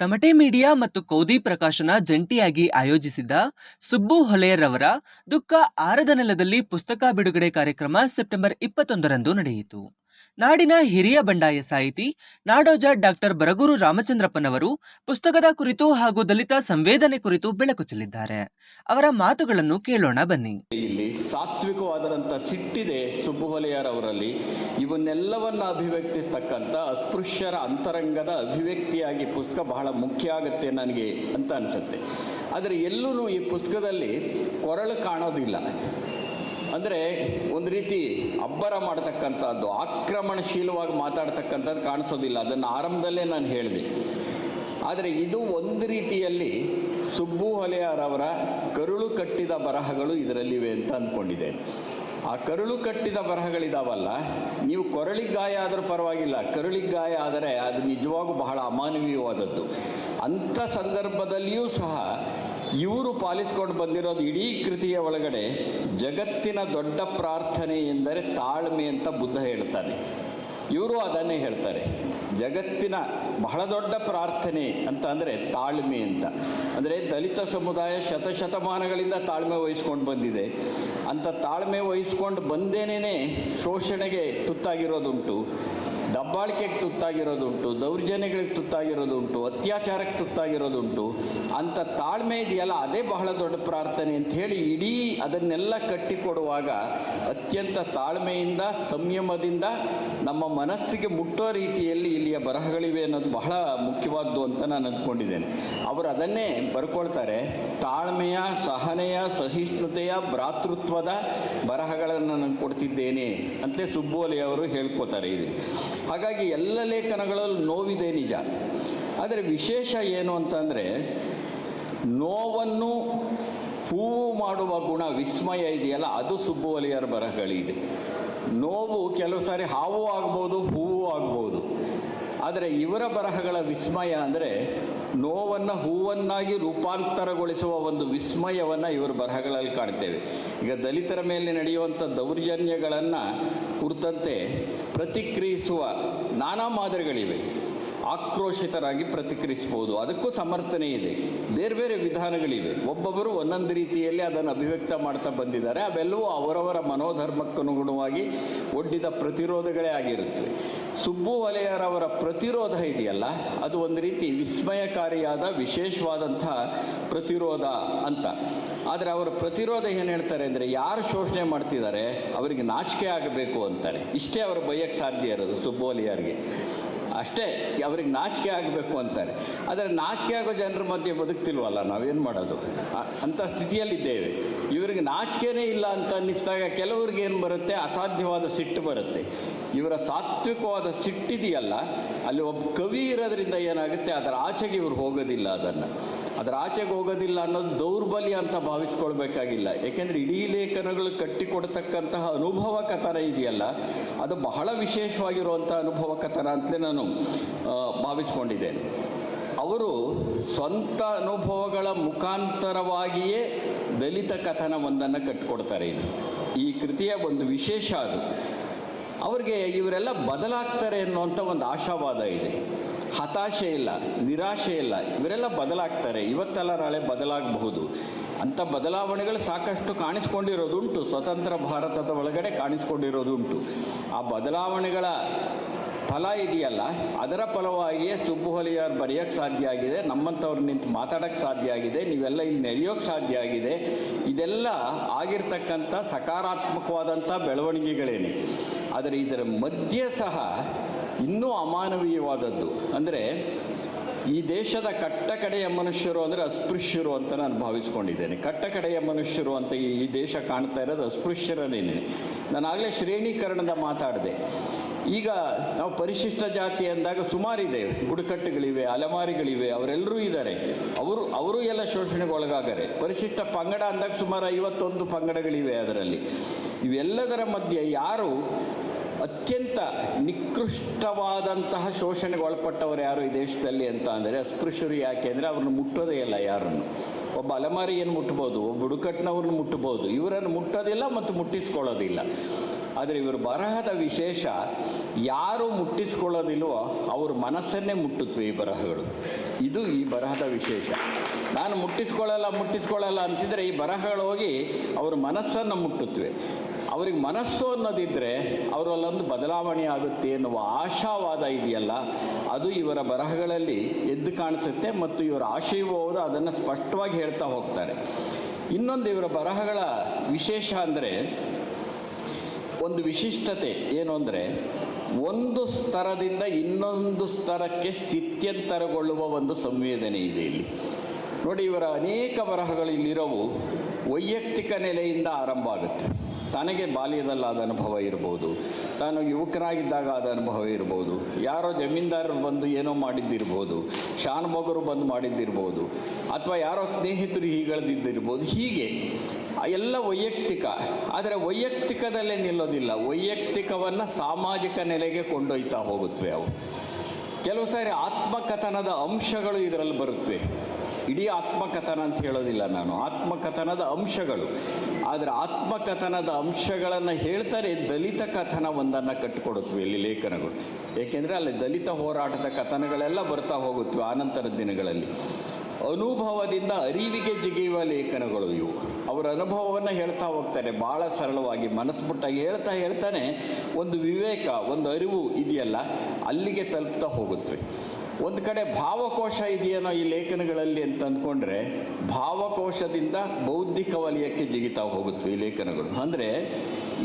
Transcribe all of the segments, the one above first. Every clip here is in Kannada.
ತಮಟೆ ಮೀಡಿಯಾ ಮತ್ತು ಕೌದಿ ಪ್ರಕಾಶನ ಜಂಟಿಯಾಗಿ ಆಯೋಜಿಸಿದ್ದ ಸುಬ್ಬು ಹೊಲೆಯರವರ ದುಃಖ ಆರದ ನೆಲದಲ್ಲಿ ಪುಸ್ತಕ ಬಿಡುಗಡೆ ಕಾರ್ಯಕ್ರಮ ಸೆಪ್ಟೆಂಬರ್ ಇಪ್ಪತ್ತೊಂದರಂದು ನಡೆಯಿತು. ನಾಡಿನ ಹಿರಿಯ ಬಂಡಾಯ ಸಾಹಿತಿ, ನಾಡೋಜ ಡಾಕ್ಟರ್ ಬರಗೂರು ರಾಮಚಂದ್ರಪ್ಪನವರು ಪುಸ್ತಕದ ಕುರಿತು ಹಾಗೂ ದಲಿತ ಸಂವೇದನೆ ಕುರಿತು ಬೆಳಕು ಚೆಲ್ಲಿದ್ದಾರೆ. ಅವರ ಮಾತುಗಳನ್ನು ಕೇಳೋಣ ಬನ್ನಿ. ಇಲ್ಲಿ ಸಾತ್ವಿಕವಾದಂಥ ಸಿಟ್ಟಿದೆ ಸುಬ್ಬುಹೊಲೆಯರವರಲ್ಲಿ. ಇವನ್ನೆಲ್ಲವನ್ನ ಅಭಿವ್ಯಕ್ತಿಸ್ತಕ್ಕಂಥ ಅಸ್ಪೃಶ್ಯರ ಅಂತರಂಗದ ಅಭಿವ್ಯಕ್ತಿಯಾಗಿ ಪುಸ್ತಕ ಬಹಳ ಮುಖ್ಯ ಆಗುತ್ತೆ ನನಗೆ ಅಂತ ಅನ್ಸುತ್ತೆ. ಆದರೆ ಎಲ್ಲೂ ಈ ಪುಸ್ತಕದಲ್ಲಿ ಕೊರಳು ಕಾಣೋದಿಲ್ಲ. ಅಂದರೆ ಒಂದು ರೀತಿ ಅಬ್ಬರ ಮಾಡತಕ್ಕಂಥದ್ದು ಆಕ್ರಮಣಶೀಲವಾಗಿ ಮಾತಾಡ್ತಕ್ಕಂಥದ್ದು ಕಾಣಿಸೋದಿಲ್ಲ. ಅದನ್ನು ಆರಂಭದಲ್ಲೇ ನಾನು ಹೇಳಿದೆ. ಆದರೆ ಇದು ಒಂದು ರೀತಿಯಲ್ಲಿ ಸುಬ್ಬು ಹೊಲೆಯರವರ ಕರುಳು ಕಟ್ಟಿದ ಬರಹಗಳು ಇದರಲ್ಲಿವೆ ಅಂತ ಅಂದ್ಕೊಂಡಿದೆ ಆ ಕರುಳು ಕಟ್ಟಿದ ಬರಹಗಳಿದಾವಲ್ಲ, ನೀವು ಕೊರಳಿಗೆ ಗಾಯ ಆದರೂ ಪರವಾಗಿಲ್ಲ, ಕರುಳಿಗೆ ಗಾಯ ಆದರೆ ಅದು ನಿಜವಾಗೂ ಬಹಳ ಅಮಾನವೀಯವಾದದ್ದು. ಅಂಥ ಸಂದರ್ಭದಲ್ಲಿಯೂ ಸಹ ಇವರು ಪಾಲಿಸ್ಕೊಂಡು ಬಂದಿರೋದು ಇಡೀ ಕೃತಿಯ ಒಳಗಡೆ ಜಗತ್ತಿನ ದೊಡ್ಡ ಪ್ರಾರ್ಥನೆ ಎಂದರೆ ತಾಳ್ಮೆ ಅಂತ ಬುದ್ಧ ಹೇಳ್ತಾನೆ. ಇವರು ಅದನ್ನೇ ಹೇಳ್ತಾರೆ. ಜಗತ್ತಿನ ಬಹಳ ದೊಡ್ಡ ಪ್ರಾರ್ಥನೆ ಅಂತ ಅಂದರೆ ತಾಳ್ಮೆ ಅಂತ. ಅಂದರೆ ದಲಿತ ಸಮುದಾಯ ಶತಶತಮಾನಗಳಿಂದ ತಾಳ್ಮೆ ವಹಿಸ್ಕೊಂಡು ಬಂದಿದೆ. ಅಂತ ತಾಳ್ಮೆ ವಹಿಸ್ಕೊಂಡು ಬಂದೇನೇ ಶೋಷಣೆಗೆ ತುತ್ತಾಗಿರೋದುಂಟು. ದಬ್ಬಾಳಿಕೆಗೆ ತುತ್ತಾಗಿರೋದುಂಟು, ದೌರ್ಜನ್ಯಗಳಿಗೆ ತುತ್ತಾಗಿರೋದುಂಟು, ಅತ್ಯಾಚಾರಕ್ಕೆ ತುತ್ತಾಗಿರೋದುಂಟು, ಅಂತ ತಾಳ್ಮೆ ಇದೆಯಲ್ಲ, ಅದೇ ಬಹಳ ದೊಡ್ಡ ಪ್ರಾರ್ಥನೆ ಅಂತ ಹೇಳಿ ಇಡೀ ಅದನ್ನೆಲ್ಲ ಕಟ್ಟಿಕೊಡುವಾಗ ಅತ್ಯಂತ ತಾಳ್ಮೆಯಿಂದ, ಸಂಯಮದಿಂದ ನಮ್ಮ ಮನಸ್ಸಿಗೆ ಮುಟ್ಟೋ ರೀತಿಯಲ್ಲಿ ಇಲ್ಲಿಯ ಬರಹಗಳಿವೆ ಅನ್ನೋದು ಬಹಳ ಮುಖ್ಯವಾದ್ದು ಅಂತ ನಾನು ಅಂದ್ಕೊಂಡಿದ್ದೇನೆ. ಅವರು ಅದನ್ನೇ ಬರ್ಕೊಳ್ತಾರೆ, ತಾಳ್ಮೆಯ, ಸಹನೆಯ, ಸಹಿಷ್ಣುತೆಯ, ಭ್ರಾತೃತ್ವದ ಬರಹಗಳನ್ನು ನಾನು ಕೊಡ್ತಿದ್ದೇನೆ ಅಂತಲೇ ಸುಬ್ಬೋಲಿ ಅವರು ಹೇಳ್ಕೋತಾರೆ ಇದು. ಹಾಗಾಗಿ ಎಲ್ಲ ಲೇಖನಗಳಲ್ಲೂ ನೋವಿದೆ ನಿಜ. ಆದರೆ ವಿಶೇಷ ಏನು ಅಂತಂದರೆ, ನೋವನ್ನು ಹೂವು ಮಾಡುವ ಗುಣ ವಿಸ್ಮಯ ಇದೆಯಲ್ಲ, ಅದು ಸುಬ್ಬುವಲಿಯರ ಬರಹಗಳಿದೆ. ನೋವು ಕೆಲವು ಸಾರಿ ಹಾವು ಆಗ್ಬೋದು, ಹೂವು ಆಗ್ಬೋದು. ಆದರೆ ಇವರ ಬರಹಗಳ ವಿಸ್ಮಯ ಅಂದರೆ ನೋವನ್ನು ಹೂವನ್ನಾಗಿ ರೂಪಾಂತರಗೊಳಿಸುವ ಒಂದು ವಿಸ್ಮಯವನ್ನು ಇವರ ಬರಹಗಳಲ್ಲಿ ಕಾಣ್ತೇವೆ. ಈಗ ದಲಿತರ ಮೇಲೆ ನಡೆಯುವಂಥ ದೌರ್ಜನ್ಯಗಳನ್ನು ಕುರಿತಂತೆ ಪ್ರತಿಕ್ರಿಯಿಸುವ ನಾನಾ ಮಾದರಿಗಳಿವೆ. ಆಕ್ರೋಶಿತರಾಗಿ ಪ್ರತಿಕ್ರಿಯಿಸ್ಬೋದು ಅದಕ್ಕೂ ಸಮರ್ಥನೆ ಇದೆ. ಬೇರೆ ಬೇರೆ ವಿಧಾನಗಳಿವೆ. ಒಬ್ಬೊಬ್ಬರು ಒಂದೊಂದು ರೀತಿಯಲ್ಲಿ ಅದನ್ನು ಅಭಿವ್ಯಕ್ತ ಮಾಡ್ತಾ ಬಂದಿದ್ದಾರೆ. ಅವೆಲ್ಲವೂ ಅವರವರ ಮನೋಧರ್ಮಕ್ಕನುಗುಣವಾಗಿ ಒಡ್ಡಿದ ಪ್ರತಿರೋಧಗಳೇ ಆಗಿರುತ್ತವೆ ಸುಬ್ಬು ವಲಯರವರ ಪ್ರತಿರೋಧ ಇದೆಯಲ್ಲ? ಅದು ಒಂದು ರೀತಿ ವಿಸ್ಮಯಕಾರಿಯಾದ, ವಿಶೇಷವಾದಂಥ ಪ್ರತಿರೋಧ ಅಂತ. ಆದರೆ ಅವರ ಪ್ರತಿರೋಧ ಏನು ಹೇಳ್ತಾರೆ ಅಂದರೆ, ಯಾರು ಶೋಷಣೆ ಮಾಡ್ತಿದ್ದಾರೆ, ಅವರಿಗೆ ನಾಚಿಕೆ ಆಗಬೇಕು ಅಂತಾರೆ. ಇಷ್ಟೇ ಅವರು ಬೈಯಕ್ಕೆ ಸಾಧ್ಯ ಇರೋದು ಸುಬ್ಬೋಲಿಯರ್ಗೆ ಅಷ್ಟೇ, ಅವ್ರಿಗೆ ನಾಚಿಕೆ ಆಗಬೇಕು ಅಂತಾರೆ. ಆದರೆ ನಾಚಿಕೆ ಆಗೋ ಜನರ ಮಧ್ಯೆ ಬದುಕ್ತಿಲ್ವಲ್ಲ, ನಾವೇನು ಮಾಡೋದು? ಅಂಥ ಸ್ಥಿತಿಯಲ್ಲಿದ್ದೇವೆ. ಇವರಿಗೆ ನಾಚಿಕೆನೇ ಇಲ್ಲ ಅಂತ ಅನ್ನಿಸಿದಾಗ ಕೆಲವ್ರಿಗೆ ಏನು ಬರುತ್ತೆ? ಅಸಾಧ್ಯವಾದ ಸಿಟ್ಟು ಬರುತ್ತೆ. ಇವರ ಸಾತ್ವಿಕವಾದ ಸಿಟ್ಟಿದೆಯಲ್ಲ, ಅಲ್ಲಿ ಒಬ್ಬ ಕವಿ ಇರೋದ್ರಿಂದ ಏನಾಗುತ್ತೆ? ಅದರ ಆಚೆಗೆ ಇವರು ಹೋಗೋದಿಲ್ಲ ಅದನ್ನು. ಅದರ ಆಚೆಗೆ ಹೋಗೋದಿಲ್ಲ ಅನ್ನೋದು ದೌರ್ಬಲ್ಯ ಅಂತ ಭಾವಿಸ್ಕೊಳ್ಬೇಕಾಗಿಲ್ಲ. ಏಕೆಂದರೆ ಇಡೀ ಲೇಖನಗಳು ಕಟ್ಟಿಕೊಡ್ತಕ್ಕಂತಹ ಅನುಭವ ಕಥನ ಇದೆಯಲ್ಲ, ಅದು ಬಹಳ ವಿಶೇಷವಾಗಿರುವಂಥ ಅನುಭವ ಕಥನ ಅಂತಲೇ ನಾನು ಭಾವಿಸ್ಕೊಂಡಿದ್ದೇನೆ. ಅವರು ಸ್ವಂತ ಅನುಭವಗಳ ಮುಖಾಂತರವಾಗಿಯೇ ದಲಿತ ಕಥನ ಒಂದನ್ನು ಕಟ್ಟಿಕೊಡ್ತಾರೆ ಇದು. ಈ ಕೃತಿಯ ಒಂದು ವಿಶೇಷ ಅದು. ಅವ್ರಿಗೆ ಇವರೆಲ್ಲ ಬದಲಾಗ್ತಾರೆ ಅನ್ನುವಂಥ ಒಂದು ಆಶಾವಾದ ಇದೆ. ಹತಾಶೆ ಇಲ್ಲ, ನಿರಾಶೆ ಇಲ್ಲ. ಇವರೆಲ್ಲ ಬದಲಾಗ್ತಾರೆ. ಇವತ್ತೆಲ್ಲ ನಾಳೆ ಬದಲಾಗಬಹುದು. ಅಂಥ ಬದಲಾವಣೆಗಳು ಸಾಕಷ್ಟು ಕಾಣಿಸ್ಕೊಂಡಿರೋದುಂಟು. ಸ್ವತಂತ್ರ ಭಾರತದ ಒಳಗಡೆ ಕಾಣಿಸ್ಕೊಂಡಿರೋದುಂಟು. ಆ ಬದಲಾವಣೆಗಳ ಫಲ ಇದೆಯಲ್ಲ, ಅದರ ಫಲವಾಗಿಯೇ ಸುಬ್ಬುಹೊಲಿಯವ್ರು ಬರೆಯೋಕ್ಕೆ ಸಾಧ್ಯ ಆಗಿದೆ, ನಮ್ಮಂಥವ್ರು ನಿಂತು ಮಾತಾಡೋಕ್ಕೆ ಸಾಧ್ಯ ಆಗಿದೆ, ನೀವೆಲ್ಲ ಇಲ್ಲಿ ನೆರೆಯೋಕ್ಕೆ ಸಾಧ್ಯ ಆಗಿದೆ. ಇದೆಲ್ಲ ಆಗಿರ್ತಕ್ಕಂಥ ಸಕಾರಾತ್ಮಕವಾದಂಥ ಬೆಳವಣಿಗೆಗಳೇನೆ. ಆದರೆ ಇದರ ಮಧ್ಯೆ ಸಹ ಇನ್ನೂ ಅಮಾನವೀಯವಾದದ್ದು. ಅಂದರೆ ಈ ದೇಶದ ಕಟ್ಟಕಡೆಯ ಮನುಷ್ಯರು ಅಂದರೆ ಅಸ್ಪೃಶ್ಯರು ಅಂತ ನಾನು ಭಾವಿಸ್ಕೊಂಡಿದ್ದೇನೆ. ಕಟ್ಟಕಡೆಯ ಮನುಷ್ಯರು ಅಂತ ಈ ದೇಶ ಕಾಣ್ತಾ ಇರೋದು ಅಸ್ಪೃಶ್ಯರನೇನೆ ನಾನು ಆಗಲೇ ಶ್ರೇಣೀಕರಣದ ಮಾತಾಡಿದೆ. ಈಗ ನಾವು ಪರಿಶಿಷ್ಟ ಜಾತಿ ಅಂದಾಗ ಸುಮಾರಿದೆ. ಬುಡಕಟ್ಟುಗಳಿವೆ ಅಲೆಮಾರಿಗಳಿವೆ, ಅವರೆಲ್ಲರೂ ಇದ್ದಾರೆ. ಅವರು ಅವರು ಎಲ್ಲ ಶೋಷಣೆಗೆ ಒಳಗಾಗರೆ ಪರಿಶಿಷ್ಟ ಪಂಗಡ ಅಂದಾಗ ಸುಮಾರು ಐವತ್ತೊಂದು ಪಂಗಡಗಳಿವೆ ಅದರಲ್ಲಿ. ಇವೆಲ್ಲದರ ಮಧ್ಯೆ ಯಾರು ಅತ್ಯಂತ ನಿಕೃಷ್ಟವಾದಂತಹ ಶೋಷಣೆಗೆ ಒಳಪಟ್ಟವರು ಯಾರು ಈ ದೇಶದಲ್ಲಿ ಅಂತ ಅಂದರೆ ಅಸ್ಪೃಶ್ಯರು ಯಾಕೆ ಅಂದರೆ ಅವ್ರನ್ನ ಮುಟ್ಟೋದೇ ಇಲ್ಲ ಯಾರನ್ನು. ಒಬ್ಬ ಅಲೆಮಾರಿಯನ್ನು ಮುಟ್ಬೋದು, ಒಬ್ಬ ಹುಡುಕಟ್ಟಿನವ್ರನ್ನ ಮುಟ್ಬೋದು, ಇವರನ್ನು ಮುಟ್ಟೋದಿಲ್ಲ ಮತ್ತು ಮುಟ್ಟಿಸ್ಕೊಳ್ಳೋದಿಲ್ಲ. ಆದರೆ ಇವರು ಬರಹದ ವಿಶೇಷ ಯಾರು ಮುಟ್ಟಿಸ್ಕೊಳ್ಳೋದಿಲ್ವೋ ಅವ್ರ ಮನಸ್ಸನ್ನೇ ಮುಟ್ಟುತ್ತವೆ ಈ ಬರಹಗಳು. ಇದು ಈ ಬರಹದ ವಿಶೇಷ. ನಾನು ಮುಟ್ಟಿಸ್ಕೊಳ್ಳಲ್ಲ ಮುಟ್ಟಿಸ್ಕೊಳ್ಳಲ್ಲ ಅಂತಿದ್ರೆ ಈ ಬರಹಗಳು ಹೋಗಿ ಅವ್ರ ಮನಸ್ಸನ್ನು ಮುಟ್ಟುತ್ತವೆ ಅವ್ರಿಗೆ ಮನಸ್ಸು ಅನ್ನೋದಿದ್ದರೆ ಅವರಲ್ಲೊಂದು ಬದಲಾವಣೆ ಆಗುತ್ತೆ ಎನ್ನುವ ಆಶಾವಾದ ಇದೆಯಲ್ಲ, ಅದು ಇವರ ಬರಹಗಳಲ್ಲಿ ಎದ್ದು ಕಾಣಿಸುತ್ತೆ ಮತ್ತು ಇವರ ಆಶಯವೂ ಹೌದು ಅದನ್ನು ಸ್ಪಷ್ಟವಾಗಿ ಹೇಳ್ತಾ ಹೋಗ್ತಾರೆ. ಇನ್ನೊಂದು ಇವರ ಬರಹಗಳ ವಿಶೇಷ ಅಂದರೆ, ಒಂದು ವಿಶಿಷ್ಟತೆ ಏನು ಅಂದರೆ, ಒಂದು ಸ್ತರದಿಂದ ಇನ್ನೊಂದು ಸ್ತರಕ್ಕೆ ಸ್ಥಿತ್ಯಂತರಗೊಳ್ಳುವ ಒಂದು ಸಂವೇದನೆ ಇದೆ ಇಲ್ಲಿ. ನೋಡಿ, ಇವರ ಅನೇಕ ಬರಹಗಳು ಇಲ್ಲಿರೋವು ವೈಯಕ್ತಿಕ ನೆಲೆಯಿಂದ ಆರಂಭ ಆಗುತ್ತೆ. ತನಗೆ ಬಾಲ್ಯದಲ್ಲಾದ ಅನುಭವ ಇರ್ಬೋದು. ತಾನು ಯುವಕನಾಗಿದ್ದಾಗ ಆದ ಅನುಭವ ಇರ್ಬೋದು. ಯಾರೋ ಜಮೀನ್ದಾರರು ಬಂದು ಏನೋ ಮಾಡಿದ್ದಿರ್ಬೋದು. ಶಾನುಭೋಗರು ಬಂದು ಮಾಡಿದ್ದಿರ್ಬೋದು. ಅಥವಾ ಯಾರೋ ಸ್ನೇಹಿತರು ಹೀಗಳದಿದ್ದಿರ್ಬೋದು. ಹೀಗೆ ಎಲ್ಲ ವೈಯಕ್ತಿಕ, ಆದರೆ ವೈಯಕ್ತಿಕದಲ್ಲೇ ನಿಲ್ಲೋದಿಲ್ಲ. ವೈಯಕ್ತಿಕವನ್ನು ಸಾಮಾಜಿಕ ನೆಲೆಗೆ ಕೊಂಡೊಯ್ತಾ ಹೋಗುತ್ತವೆ ಅವು. ಕೆಲವು ಸಾರಿ ಆತ್ಮಕಥನದ ಅಂಶಗಳು ಇದರಲ್ಲಿ ಬರುತ್ತವೆ ಇಡೀ ಆತ್ಮಕಥನ ಅಂತ ಹೇಳೋದಿಲ್ಲ ನಾನು. ಆತ್ಮಕಥನದ ಅಂಶಗಳು. ಆದರೆ ಆತ್ಮಕಥನದ ಅಂಶಗಳನ್ನು ಹೇಳ್ತಾರೆ ದಲಿತ ಕಥನ ಒಂದನ್ನು ಕಟ್ಟಿಕೊಡುತ್ತವೆ ಇಲ್ಲಿ ಲೇಖನಗಳು. ಏಕೆಂದರೆ ಅಲ್ಲಿ ದಲಿತ ಹೋರಾಟದ ಕಥನಗಳೆಲ್ಲ ಬರ್ತಾ ಹೋಗುತ್ತವೆ ಆನಂತರದ ದಿನಗಳಲ್ಲಿ. ಅನುಭವದಿಂದ ಅರಿವಿಗೆ ಜಿಗಿಯುವ ಲೇಖನಗಳು ಇವು. ಅವರ ಅನುಭವವನ್ನು ಹೇಳ್ತಾ ಹೋಗ್ತಾರೆ ಭಾಳ ಸರಳವಾಗಿ ಮನಸ್ಪುಟ್ಟಾಗಿ ಹೇಳ್ತಾ ಹೇಳ್ತಾನೆ ಒಂದು ವಿವೇಕ, ಒಂದು ಅರಿವು ಇದೆಯಲ್ಲ, ಅಲ್ಲಿಗೆ ತಲುಪ್ತಾ ಹೋಗುತ್ತವೆ. ಒಂದು ಕಡೆ ಭಾವಕೋಶ ಇದೆಯೇನೋ ಈ ಲೇಖನಗಳಲ್ಲಿ ಅಂತ ಅಂದ್ಕೊಂಡ್ರೆ, ಭಾವಕೋಶದಿಂದ ಬೌದ್ಧಿಕ ವಲಯಕ್ಕೆ ಜಿಗಿತಾ ಹೋಗುತ್ತವೆ ಈ ಲೇಖನಗಳು. ಅಂದರೆ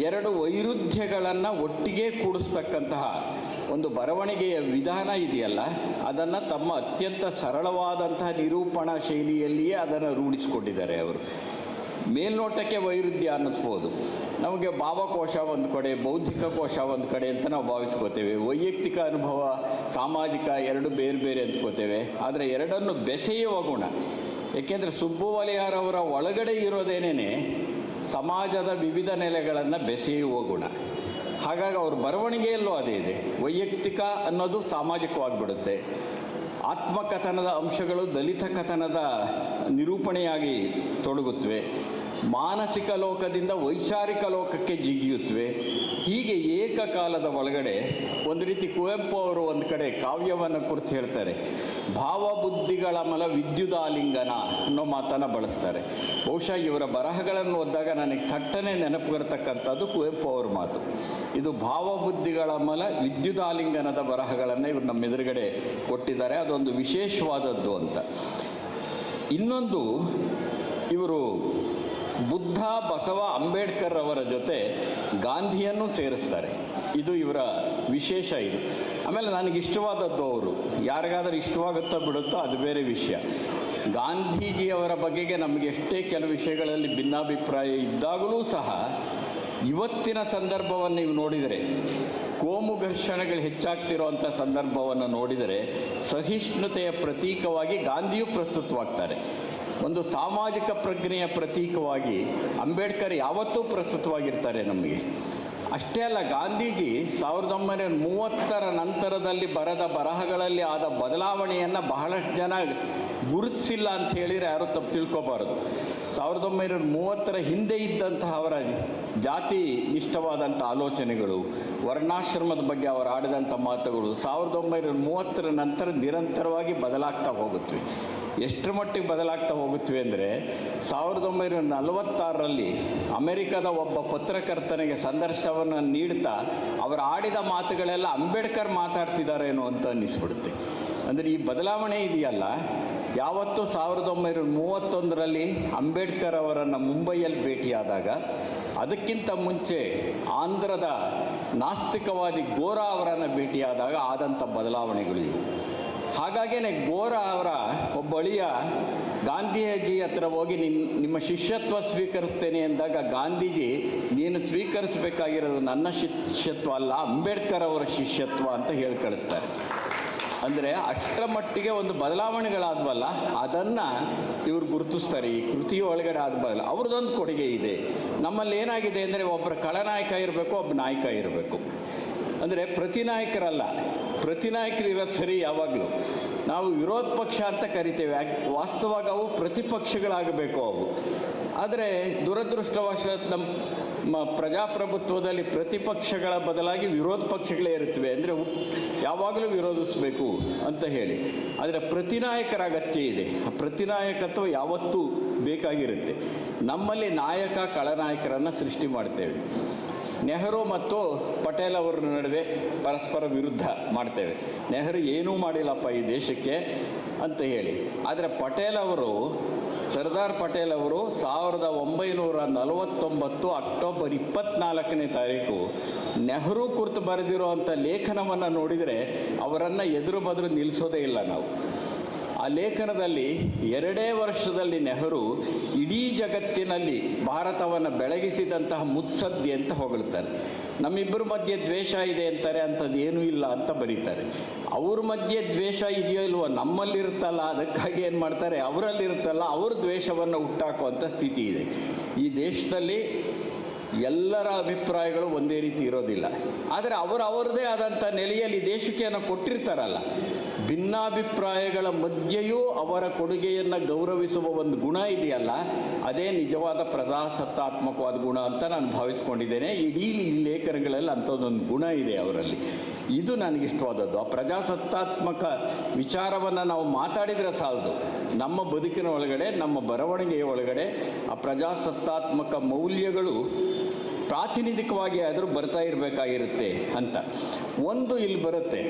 ಎರಡು ವೈರುಧ್ಯಗಳನ್ನು ಒಟ್ಟಿಗೆ ಕೂಡಿಸ್ತಕ್ಕಂತಹ ಒಂದು ಬರವಣಿಗೆಯ ವಿಧಾನ ಇದೆಯಲ್ಲ, ಅದನ್ನು ತಮ್ಮ ಅತ್ಯಂತ ಸರಳವಾದಂತಹ ನಿರೂಪಣಾ ಶೈಲಿಯಲ್ಲಿಯೇ ಅದನ್ನು ರೂಢಿಸಿಕೊಂಡಿದ್ದಾರೆ ಅವರು. ಮೇಲ್ನೋಟಕ್ಕೆ ವೈರುಧ್ಯ ಅನ್ನಿಸ್ಬೋದು. ನಮಗೆ ಭಾವಕೋಶ ಒಂದು ಕಡೆ, ಬೌದ್ಧಿಕ ಕೋಶ ಒಂದು ಕಡೆ ಅಂತ ನಾವು ಭಾವಿಸ್ಕೋತೇವೆ. ವೈಯಕ್ತಿಕ ಅನುಭವ, ಸಾಮಾಜಿಕ ಎರಡು ಬೇರೆ ಬೇರೆ ಅಂದ್ಕೋತೇವೆ ಆದರೆ ಎರಡನ್ನು ಬೆಸೆಯುವ ಗುಣ. ಏಕೆಂದರೆ ಸುಬ್ಬು ವಲಯಾರವರ ಒಳಗಡೆ ಇರೋದೇನೇ ಸಮಾಜದ ವಿವಿಧ ನೆಲೆಗಳನ್ನು ಬೆಸೆಯುವ ಗುಣ. ಹಾಗಾಗಿ ಅವ್ರ ಬರವಣಿಗೆಯಲ್ಲೂ ಅದೇ ಇದೆ. ವೈಯಕ್ತಿಕ ಅನ್ನೋದು ಸಾಮಾಜಿಕವಾಗಿಬಿಡುತ್ತೆ. ಆತ್ಮಕಥನದ ಅಂಶಗಳು ದಲಿತ ಕಥನದ ನಿರೂಪಣೆಯಾಗಿ ತೊಡಗುತ್ತವೆ. ಮಾನಸಿಕ ಲೋಕದಿಂದ ವೈಚಾರಿಕ ಲೋಕಕ್ಕೆ ಜಿಗಿಯುತ್ತವೆ. ಹೀಗೆ ಏಕಕಾಲದ ಒಳಗಡೆ ಒಂದು ರೀತಿ ಕುವೆಂಪು ಅವರು ಒಂದು ಕಡೆ ಕಾವ್ಯವನ್ನು ಕುರಿತು ಹೇಳ್ತಾರೆ. ಭಾವಬುದ್ಧಿಗಳ ಮಲ ವಿದ್ಯುದಾಲಿಂಗನ ಅನ್ನೋ ಮಾತನ್ನು ಬಳಸ್ತಾರೆ. ಬಹುಶಃ ಇವರ ಬರಹಗಳನ್ನು ಓದಿದಾಗ ನನಗೆ ಥಟ್ಟನೆ ನೆನಪು ಬರತಕ್ಕಂಥದ್ದು ಕುವೆಂಪು ಅವ್ರ ಮಾತು. ಇದು ಭಾವಬುದ್ಧಿಗಳ ಮಲ ವಿದ್ಯುದಾಲಿಂಗನದ ಬರಹಗಳನ್ನು ಇವರು ನಮ್ಮ ಎದುರುಗಡೆ ಕೊಟ್ಟಿದ್ದಾರೆ. ಅದೊಂದು ವಿಶೇಷವಾದದ್ದು ಅಂತ. ಇನ್ನೊಂದು, ಇವರು ಬುದ್ಧ ಬಸವ ಅಂಬೇಡ್ಕರ್ ಅವರ ಜೊತೆ ಗಾಂಧಿಯನ್ನು ಸೇರಿಸ್ತಾರೆ. ಇದು ಇವರ ವಿಶೇಷ ಇದು. ಆಮೇಲೆ ನನಗೆ ಇಷ್ಟವಾದದ್ದು ಅವರು. ಯಾರಿಗಾದರೂ ಇಷ್ಟವಾಗುತ್ತೋ ಬಿಡುತ್ತೋ ಅದು ಬೇರೆ ವಿಷಯ. ಗಾಂಧೀಜಿಯವರ ಬಗೆಗೆ ನಮಗೆ ಎಷ್ಟೇ ಕೆಲವು ವಿಷಯಗಳಲ್ಲಿ ಭಿನ್ನಾಭಿಪ್ರಾಯ ಇದ್ದಾಗಲೂ ಸಹ ಇವತ್ತಿನ ಸಂದರ್ಭವನ್ನು ನೀವು ನೋಡಿದರೆ, ಕೋಮು ಘರ್ಷಣೆಗಳು ಹೆಚ್ಚಾಗ್ತಿರುವಂಥ ಸಂದರ್ಭವನ್ನು ನೋಡಿದರೆ ಸಹಿಷ್ಣುತೆಯ ಪ್ರತೀಕವಾಗಿ ಗಾಂಧಿಯು ಪ್ರಸ್ತುತವಾಗ್ತಾರೆ. ಒಂದು ಸಾಮಾಜಿಕ ಪ್ರಜ್ಞೆಯ ಪ್ರತೀಕವಾಗಿ ಅಂಬೇಡ್ಕರ್ ಯಾವತ್ತೂ ಪ್ರಸ್ತುತವಾಗಿರ್ತಾರೆ ನಮಗೆ. ಅಷ್ಟೇ ಅಲ್ಲ, ಗಾಂಧೀಜಿ ಸಾವಿರದ ಒಂಬೈನೂರ ಮೂವತ್ತರ ನಂತರದಲ್ಲಿ ಬರೆದ ಬರಹಗಳಲ್ಲಿ ಆದ ಬದಲಾವಣೆಯನ್ನು ಬಹಳಷ್ಟು ಜನ ಗುರುತಿಸಿಲ್ಲ ಅಂತ ಹೇಳಿದರೆ ಯಾರೂ ತಪ್ಪು ತಿಳ್ಕೋಬಾರದು. ಸಾವಿರದ ಒಂಬೈನೂರ ಮೂವತ್ತರ ಹಿಂದೆ ಇದ್ದಂತಹ ಅವರ ಜಾತಿ ನಿಷ್ಠವಾದಂಥ ಆಲೋಚನೆಗಳು, ವರ್ಣಾಶ್ರಮದ ಬಗ್ಗೆ ಅವರು ಆಡಿದಂಥ ಮಾತುಗಳು ಸಾವಿರದ ಒಂಬೈನೂರ ಮೂವತ್ತರ ನಂತರ ನಿರಂತರವಾಗಿ ಬದಲಾಗ್ತಾ ಹೋಗುತ್ತವೆ. ಎಷ್ಟರ ಮಟ್ಟಿಗೆ ಬದಲಾಗ್ತಾ ಹೋಗುತ್ತವೆ ಅಂದರೆ ಸಾವಿರದ ಒಂಬೈನೂರ ನಲವತ್ತಾರರಲ್ಲಿ ಅಮೆರಿಕದ ಒಬ್ಬ ಪತ್ರಕರ್ತನಿಗೆ ಸಂದರ್ಶನವನ್ನು ನೀಡ್ತಾ ಅವರು ಆಡಿದ ಮಾತುಗಳೆಲ್ಲ ಅಂಬೇಡ್ಕರ್ ಮಾತಾಡ್ತಿದ್ದಾರೇನೋ ಅಂತ ಅನ್ನಿಸ್ಬಿಡುತ್ತೆ. ಅಂದರೆ ಈ ಬದಲಾವಣೆ ಇದೆಯಲ್ಲ, ಯಾವತ್ತು ಸಾವಿರದ ಒಂಬೈನೂರ ಮೂವತ್ತೊಂದರಲ್ಲಿ ಅಂಬೇಡ್ಕರ್ ಅವರನ್ನು ಮುಂಬೈಯಲ್ಲಿ ಭೇಟಿಯಾದಾಗ ಅದಕ್ಕಿಂತ ಮುಂಚೆ ಆಂಧ್ರದ ನಾಸ್ತಿಕವಾದಿ ಗೋರಾ ಅವರನ್ನು ಭೇಟಿಯಾದಾಗ ಆದಂಥ ಬದಲಾವಣೆಗಳು ಹಾಗಾಗೇನೆ ಗೋರ ಅವರ ಒಬ್ಬ ಅಳಿಯ ಗಾಂಧೀಜಿ ಹತ್ರ ಹೋಗಿ ನಿಮ್ಮ ನಿಮ್ಮ ಶಿಷ್ಯತ್ವ ಸ್ವೀಕರಿಸ್ತೇನೆ ಎಂದಾಗ ಗಾಂಧೀಜಿ, ನೀನು ಸ್ವೀಕರಿಸಬೇಕಾಗಿರೋದು ನನ್ನ ಶಿಷ್ಯತ್ವ ಅಲ್ಲ, ಅಂಬೇಡ್ಕರ್ ಅವರ ಶಿಷ್ಯತ್ವ ಅಂತ ಹೇಳಿ ಕಳಿಸ್ತಾರೆ. ಅಂದರೆ ಅಷ್ಟರ ಮಟ್ಟಿಗೆ ಒಂದು ಬದಲಾವಣೆಗಳಾದ್ವಲ್ಲ, ಅದನ್ನು ಇವರು ಗುರುತಿಸ್ತಾರೆ, ಈ ಕೃತಿಯ ಒಳಗಡೆ ಆದ ಬದಲ, ಅವ್ರದ್ದೊಂದು ಕೊಡುಗೆ ಇದೆ. ನಮ್ಮಲ್ಲಿ ಏನಾಗಿದೆ ಅಂದರೆ ಒಬ್ಬರ ಖಳನಾಯಕ ಇರಬೇಕು ಒಬ್ಬ ನಾಯಕ ಇರಬೇಕು. ಅಂದರೆ ಪ್ರತಿ ನಾಯಕರಲ್ಲ ಪ್ರತಿನಾಯಕರು ಇರೋದು ಸರಿ ಯಾವಾಗಲೂ. ನಾವು ವಿರೋಧ ಪಕ್ಷ ಅಂತ ಕರಿತೇವೆ. ವಾಸ್ತವವಾಗಿ ಅವು ಪ್ರತಿಪಕ್ಷಗಳಾಗಬೇಕು ಅವು. ಆದರೆ ದುರದೃಷ್ಟವಶಾತ್ ನಮ್ಮ ಪ್ರಜಾಪ್ರಭುತ್ವದಲ್ಲಿ ಪ್ರತಿಪಕ್ಷಗಳ ಬದಲಾಗಿ ವಿರೋಧ ಪಕ್ಷಗಳೇ ಇರುತ್ತವೆ. ಅಂದರೆ ಯಾವಾಗಲೂ ವಿರೋಧಿಸಬೇಕು ಅಂತ ಹೇಳಿ. ಆದರೆ ಪ್ರತಿನಾಯಕರ ಅಗತ್ಯ ಇದೆ. ಆ ಪ್ರತಿನಾಯಕತ್ವ ಯಾವತ್ತೂ ಬೇಕಾಗಿರುತ್ತೆ. ನಮ್ಮಲ್ಲಿ ನಾಯಕ ಕಳನಾಯಕರನ್ನು ಸೃಷ್ಟಿ ಮಾಡ್ತೇವೆ. ನೆಹರು ಮತ್ತು ಪಟೇಲ್ ಅವರ ನಡುವೆ ಪರಸ್ಪರ ವಿರುದ್ಧ ಮಾಡ್ತೇವೆ. ನೆಹರು ಏನೂ ಮಾಡಿಲ್ಲಪ್ಪ ಈ ದೇಶಕ್ಕೆ ಅಂತ ಹೇಳಿ. ಆದರೆ ಪಟೇಲ್ ಅವರು, ಸರ್ದಾರ್ ಪಟೇಲ್ ಅವರು ಸಾವಿರದ ಒಂಬೈನೂರ ನಲವತ್ತೊಂಬತ್ತು ಅಕ್ಟೋಬರ್ ಇಪ್ಪತ್ನಾಲ್ಕನೇ ತಾರೀಕು ನೆಹರು ಕುರಿತು ಬರೆದಿರುವಂಥ ಲೇಖನವನ್ನು ನೋಡಿದರೆ ಅವರನ್ನು ಎದುರು ಬದುರು ನಿಲ್ಲಿಸೋದೇ ಇಲ್ಲ ನಾವು. ಆ ಲೇಖನದಲ್ಲಿ ಎರಡೇ ವರ್ಷದಲ್ಲಿ ನೆಹರು ಇಡೀ ಜಗತ್ತಿನಲ್ಲಿ ಭಾರತವನ್ನು ಬೆಳಗಿಸಿದಂತಹ ಮುತ್ಸದ್ದಿ ಅಂತ ಹೊಗಳ್ತಾರೆ. ನಮ್ಮಿಬ್ಬರ ಮಧ್ಯೆ ದ್ವೇಷ ಇದೆ ಅಂತಾರೆ ಅಂಥದ್ದು ಏನೂ ಇಲ್ಲ ಅಂತ ಬರೀತಾರೆ. ಅವ್ರ ಮಧ್ಯೆ ದ್ವೇಷ ಇದೆಯೋ ಇಲ್ವೋ ನಮ್ಮಲ್ಲಿರುತ್ತಲ್ಲ, ಅದಕ್ಕಾಗಿ ಏನು ಮಾಡ್ತಾರೆ, ಅವರಲ್ಲಿರುತ್ತಲ್ಲ, ಅವ್ರ ದ್ವೇಷವನ್ನು ಹುಟ್ಟಾಕುವಂಥ ಸ್ಥಿತಿ ಇದೆ. ಈ ದೇಶದಲ್ಲಿ ಎಲ್ಲರ ಅಭಿಪ್ರಾಯಗಳು ಒಂದೇ ರೀತಿ ಇರೋದಿಲ್ಲ. ಆದರೆ ಅವರು ಅವರದೇ ಆದಂಥ ನೆಲೆಯಲ್ಲಿ ದೇಶಕ್ಕೆ ಏನೋ ಕೊಟ್ಟಿರ್ತಾರಲ್ಲ ಭಿನ್ನಾಭಿಪ್ರಾಯಗಳ ಮಧ್ಯೆಯೂ ಅವರ ಕೊಡುಗೆಯನ್ನು ಗೌರವಿಸುವ ಒಂದು ಗುಣ ಇದೆಯಲ್ಲ, ಅದೇ ನಿಜವಾದ ಪ್ರಜಾಸತ್ತಾತ್ಮಕವಾದ ಗುಣ ಅಂತ ನಾನು ಭಾವಿಸ್ಕೊಂಡಿದ್ದೇನೆ. ಇಡೀ ಈ ಲೇಖನಗಳಲ್ಲಿ ಅಂಥದ್ದೊಂದು ಗುಣ ಇದೆ ಅವರಲ್ಲಿ. ಇದು ನನಗಿಷ್ಟವಾದದ್ದು. ಆ ಪ್ರಜಾಸತ್ತಾತ್ಮಕ ವಿಚಾರವನ್ನು ನಾವು ಮಾತಾಡಿದರೆ ಸಾಲದು. ನಮ್ಮ ಬದುಕಿನ ಒಳಗಡೆ, ನಮ್ಮ ಬರವಣಿಗೆಯ ಒಳಗಡೆ ಆ ಪ್ರಜಾಸತ್ತಾತ್ಮಕ ಮೌಲ್ಯಗಳು ಪ್ರಾತಿನಿಧಿಕವಾಗಿ ಆದರೂ ಬರ್ತಾ ಇರಬೇಕಾಗಿರುತ್ತೆ ಅಂತ. ಒಂದು ಇಲ್ಲಿ ಬರುತ್ತೆ.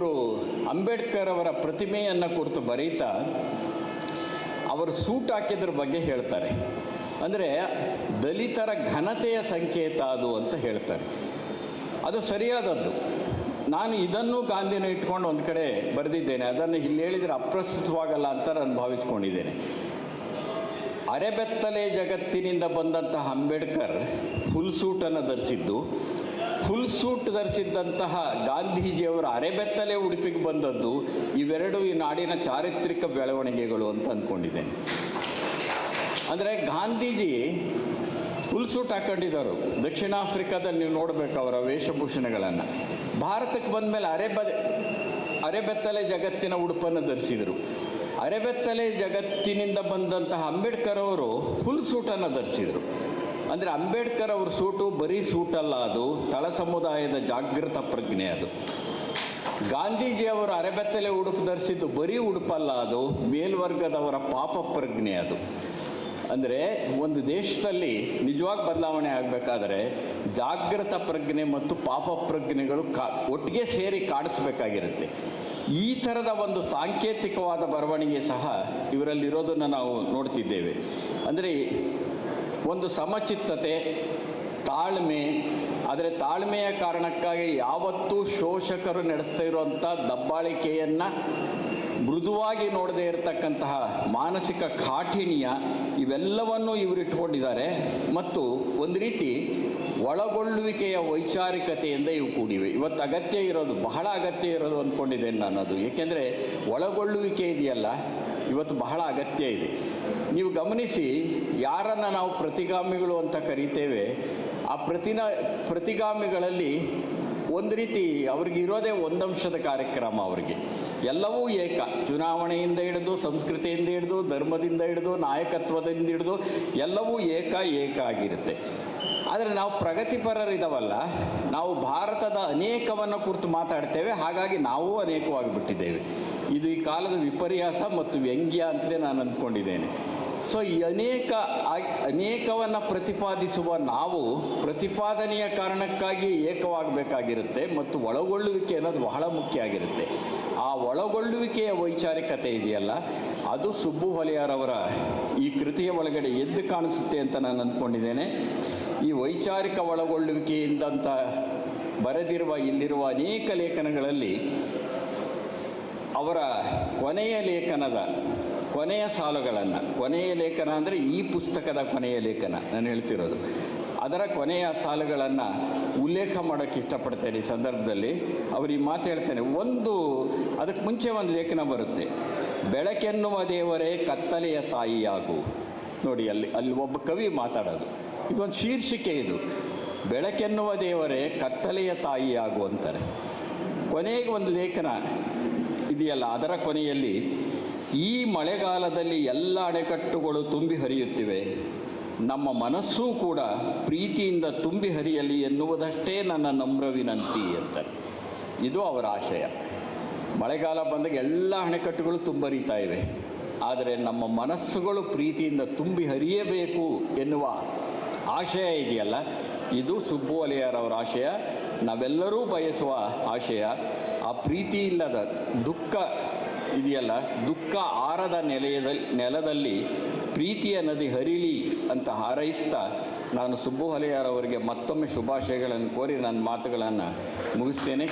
ಇವರು ಅಂಬೇಡ್ಕರ್ ಅವರ ಪ್ರತಿಮೆಯನ್ನು ಕುರಿತು ಬರೀತಾ ಅವರು ಸೂಟ್ ಹಾಕಿದ್ರ ಬಗ್ಗೆ ಹೇಳ್ತಾರೆ. ಅಂದರೆ ದಲಿತರ ಘನತೆಯ ಸಂಕೇತ ಅದು ಅಂತ ಹೇಳ್ತಾರೆ. ಅದು ಸರಿಯಾದದ್ದು. ನಾನು ಇದನ್ನು ಗಾಂಧಿನ ಇಟ್ಕೊಂಡು ಒಂದು ಕಡೆ ಬರೆದಿದ್ದೇನೆ. ಅದನ್ನು ಇಲ್ಲಿ ಹೇಳಿದರೆ ಅಪ್ರಸ್ತುತವಾಗಲ್ಲ ಅಂತ ನಾನು ಭಾವಿಸ್ಕೊಂಡಿದ್ದೇನೆ. ಅರೆಬೆತ್ತಲೆ ಜಗತ್ತಿನಿಂದ ಬಂದಂತಹ ಅಂಬೇಡ್ಕರ್ ಫುಲ್ ಸೂಟನ್ನು ಧರಿಸಿದ್ದು. ಫುಲ್ ಸೂಟ್ ಧರಿಸಿದ್ದಂತಹ ಗಾಂಧೀಜಿಯವರ ಅರೆಬೆತ್ತಲೆ ಉಡುಪಿಗೆ ಬಂದದ್ದು ಇವೆರಡು ಈ ನಾಡಿನ ಚಾರಿತ್ರಿಕ ಬೆಳವಣಿಗೆಗಳು ಅಂತ ಅಂದ್ಕೊಂಡಿದ್ದೇನೆ ಅಂದರೆ ಗಾಂಧೀಜಿ ಫುಲ್ ಸೂಟ್ ಹಾಕೊಂಡಿದ್ದರು. ದಕ್ಷಿಣ ಆಫ್ರಿಕಾದಲ್ಲಿ ನೀವು ನೋಡಬೇಕು ಅವರ ವೇಷಭೂಷಣಗಳನ್ನು. ಭಾರತಕ್ಕೆ ಬಂದ ಮೇಲೆ ಅರೆಬ ಅರೆಬೆತ್ತಲೆ ಜಗತ್ತಿನ ಉಡುಪನ್ನು ಧರಿಸಿದರು. ಅರೆಬೆತ್ತಲೆ ಜಗತ್ತಿನಿಂದ ಬಂದಂತಹ ಅಂಬೇಡ್ಕರ್ ಅವರು ಫುಲ್ ಸೂಟನ್ನು ಧರಿಸಿದರು. ಅಂದರೆ ಅಂಬೇಡ್ಕರ್ ಅವ್ರ ಸೂಟು ಬರೀ ಸೂಟಲ್ಲ ಅದು, ತಳ ಸಮುದಾಯದ ಜಾಗೃತ ಪ್ರಜ್ಞೆ ಅದು. ಗಾಂಧೀಜಿಯವರು ಅರೆಬೆತ್ತಲೆ ಉಡುಪು ಧರಿಸಿದ್ದು ಬರೀ ಉಡುಪಲ್ಲ ಅದು, ಮೇಲ್ವರ್ಗದವರ ಪಾಪ ಪ್ರಜ್ಞೆ ಅದು. ಅಂದರೆ ಒಂದು ದೇಶದಲ್ಲಿ ನಿಜವಾಗಿ ಬದಲಾವಣೆ ಆಗಬೇಕಾದ್ರೆ ಜಾಗೃತ ಪ್ರಜ್ಞೆ ಮತ್ತು ಪಾಪ ಪ್ರಜ್ಞೆಗಳು ಕಾ, ಒಟ್ಟಿಗೆ ಸೇರಿ ಕಾಡಿಸ್ಬೇಕಾಗಿರುತ್ತೆ. ಈ ಥರದ ಒಂದು ಸಾಂಕೇತಿಕವಾದ ಬರವಣಿಗೆ ಸಹ ಇವರಲ್ಲಿರೋದನ್ನು ನಾವು ನೋಡ್ತಿದ್ದೇವೆ. ಅಂದರೆ ಒಂದು ಸಮಚಿತ್ತತೆ, ತಾಳ್ಮೆ, ಆದರೆ ತಾಳ್ಮೆಯ ಕಾರಣಕ್ಕಾಗಿ ಯಾವತ್ತೂ ಶೋಷಕರು ನಡೆಸ್ತಾ ಇರುವಂಥ ದಬ್ಬಾಳಿಕೆಯನ್ನು ಮೃದುವಾಗಿ ನೋಡದೇ ಇರತಕ್ಕಂತಹ ಮಾನಸಿಕ ಕಾಠಿಣ್ಯ ಇವೆಲ್ಲವನ್ನು ಇವರು ಇಟ್ಕೊಂಡಿದ್ದಾರೆ. ಮತ್ತು ಒಂದು ರೀತಿ ಒಳಗೊಳ್ಳುವಿಕೆಯ ವೈಚಾರಿಕತೆಯಿಂದ ಇವು ಕೂಡಿವೆ. ಇವತ್ತು ಅಗತ್ಯ ಇರೋದು, ಬಹಳ ಅಗತ್ಯ ಇರೋದು ಅಂದ್ಕೊಂಡಿದ್ದೇನೆ ನಾನು ಅದು ಏಕೆಂದರೆ ಒಳಗೊಳ್ಳುವಿಕೆ ಇದೆಯಲ್ಲ ಇವತ್ತು ಬಹಳ ಅಗತ್ಯ ಇದೆ. ನೀವು ಗಮನಿಸಿ, ಯಾರನ್ನು ನಾವು ಪ್ರತಿಗಾಮಿಗಳು ಅಂತ ಕರಿತೇವೆ, ಆ ಪ್ರತಿನ, ಪ್ರತಿಗಾಮಿಗಳಲ್ಲಿ ಒಂದು ರೀತಿ ಅವ್ರಿಗೆ ಇರೋದೇ ಒಂದಂಶದ ಕಾರ್ಯಕ್ರಮ ಅವರಿಗೆ. ಎಲ್ಲವೂ ಏಕ. ಚುನಾವಣೆಯಿಂದ ಹಿಡಿದು, ಸಂಸ್ಕೃತಿಯಿಂದ ಹಿಡಿದು, ಧರ್ಮದಿಂದ ಹಿಡಿದು, ನಾಯಕತ್ವದಿಂದ ಹಿಡಿದು, ಎಲ್ಲವೂ ಏಕ ಏಕ ಆಗಿರುತ್ತೆ. ಆದರೆ ನಾವು ಪ್ರಗತಿಪರರಿದವಲ್ಲ, ನಾವು ಭಾರತದ ಅನೇಕವನ್ನು ಕುರಿತು ಮಾತಾಡ್ತೇವೆ, ಹಾಗಾಗಿ ನಾವು ಅನೇಕವಾಗಿಬಿಟ್ಟಿದ್ದೇವೆ ಇದು ಈ ಕಾಲದ ವಿಪರ್ಯಾಸ ಮತ್ತು ವ್ಯಂಗ್ಯ ಅಂತಲೇ ನಾನು ಅಂದ್ಕೊಂಡಿದ್ದೇನೆ. ಸೊ ಈ ಅನೇಕ ಅನೇಕವನ್ನು ಪ್ರತಿಪಾದಿಸುವ ನಾವು ಪ್ರತಿಪಾದನೆಯ ಕಾರಣಕ್ಕಾಗಿ ಏಕವಾಗಬೇಕಾಗಿರುತ್ತೆ ಮತ್ತು ಒಳಗೊಳ್ಳುವಿಕೆ ಅನ್ನೋದು ಬಹಳ ಮುಖ್ಯ ಆಗಿರುತ್ತೆ. ಆ ಒಳಗೊಳ್ಳುವಿಕೆಯ ವೈಚಾರಿಕತೆ ಇದೆಯಲ್ಲ, ಅದು ಸುಬ್ಬು ಹೊಲೆಯಾರವರ ಈ ಕೃತಿಯ ಒಳಗಡೆ ಎದ್ದು ಕಾಣಿಸುತ್ತೆ ಅಂತ ನಾನು ಅಂದ್ಕೊಂಡಿದ್ದೇನೆ. ಈ ವೈಚಾರಿಕ ಒಳಗೊಳ್ಳುವಿಕೆಯಿಂದಂತ ಬರೆದಿರುವ, ಇಲ್ಲಿರುವ ಅನೇಕ ಲೇಖನಗಳಲ್ಲಿ ಅವರ ಕೊನೆಯ ಲೇಖನದ, ಕೊನೆಯ ಸಾಲುಗಳನ್ನು, ಕೊನೆಯ ಲೇಖನ ಅಂದರೆ ಈ ಪುಸ್ತಕದ ಕೊನೆಯ ಲೇಖನ ನಾನು ಹೇಳ್ತಿರೋದು. ಅದರ ಕೊನೆಯ ಸಾಲುಗಳನ್ನು ಉಲ್ಲೇಖ ಮಾಡೋಕ್ಕೆ ಇಷ್ಟಪಡ್ತೇನೆ ಈ ಸಂದರ್ಭದಲ್ಲಿ. ಅವರು ಈ ಮಾತು ಹೇಳ್ತೇನೆ. ಒಂದು, ಅದಕ್ಕೆ ಮುಂಚೆ ಒಂದು ಲೇಖನ ಬರುತ್ತೆ. ಬೆಳಕೆನ್ನುವ ದೇವರೇ ಕತ್ತಲೆಯ ತಾಯಿಯಾಗು. ನೋಡಿ, ಅಲ್ಲಿ ಅಲ್ಲಿ ಒಬ್ಬ ಕವಿ ಮಾತಾಡೋದು. ಇದೊಂದು ಶೀರ್ಷಿಕೆ ಇದು. ಬೆಳಕೆನ್ನುವ ದೇವರೇ ಕತ್ತಲೆಯ ತಾಯಿಯಾಗು ಅಂತಾರೆ. ಕೊನೆಗೆ ಒಂದು ಲೇಖನ. ಇದೆಯಲ್ಲ, ಅದರ ಕೊನೆಯಲ್ಲಿ ಈ ಮಳೆಗಾಲದಲ್ಲಿ ಎಲ್ಲ ಅಣೆಕಟ್ಟುಗಳು ತುಂಬಿ ಹರಿಯುತ್ತಿವೆ. ನಮ್ಮ ಮನಸ್ಸೂ ಕೂಡ ಪ್ರೀತಿಯಿಂದ ತುಂಬಿ ಹರಿಯಲಿ ಎನ್ನುವುದಷ್ಟೇ ನನ್ನ ನಮ್ರ ವಿನಂತಿ ಅಂತಾರೆ ಇದು ಅವರ ಆಶಯ. ಮಳೆಗಾಲ ಬಂದಾಗ ಎಲ್ಲ ಅಣೆಕಟ್ಟುಗಳು ತುಂಬರಿತಾ ಇವೆ. ಆದರೆ ನಮ್ಮ ಮನಸ್ಸುಗಳು ಪ್ರೀತಿಯಿಂದ ತುಂಬಿ ಹರಿಯಬೇಕು ಎನ್ನುವ ಆಶಯ ಇದೆಯಲ್ಲ, ಇದು ಸುಬ್ಬು ಒಲೆಯರವರ ಆಶಯ. ನಾವೆಲ್ಲರೂ ಬಯಸುವ ಆಶಯ ಆ ಪ್ರೀತಿ ಇಲ್ಲದ ದುಃಖ ಇದೆಯಲ್ಲ, ದುಃಖ ಆರದ ನೆಲೆಯದಲ್ಲಿ ನೆಲದಲ್ಲಿ ಪ್ರೀತಿಯ ನದಿ ಹರಿಲಿ ಅಂತ ಹಾರೈಸ್ತಾ ನಾನು ಸುಬ್ಬು ಹಲೆಯಾರವರಿಗೆ ಮತ್ತೊಮ್ಮೆ ಶುಭಾಶಯಗಳನ್ನು ಕೋರಿ ನನ್ನ ಮಾತುಗಳನ್ನು ಮುಗಿಸ್ತೇನೆ.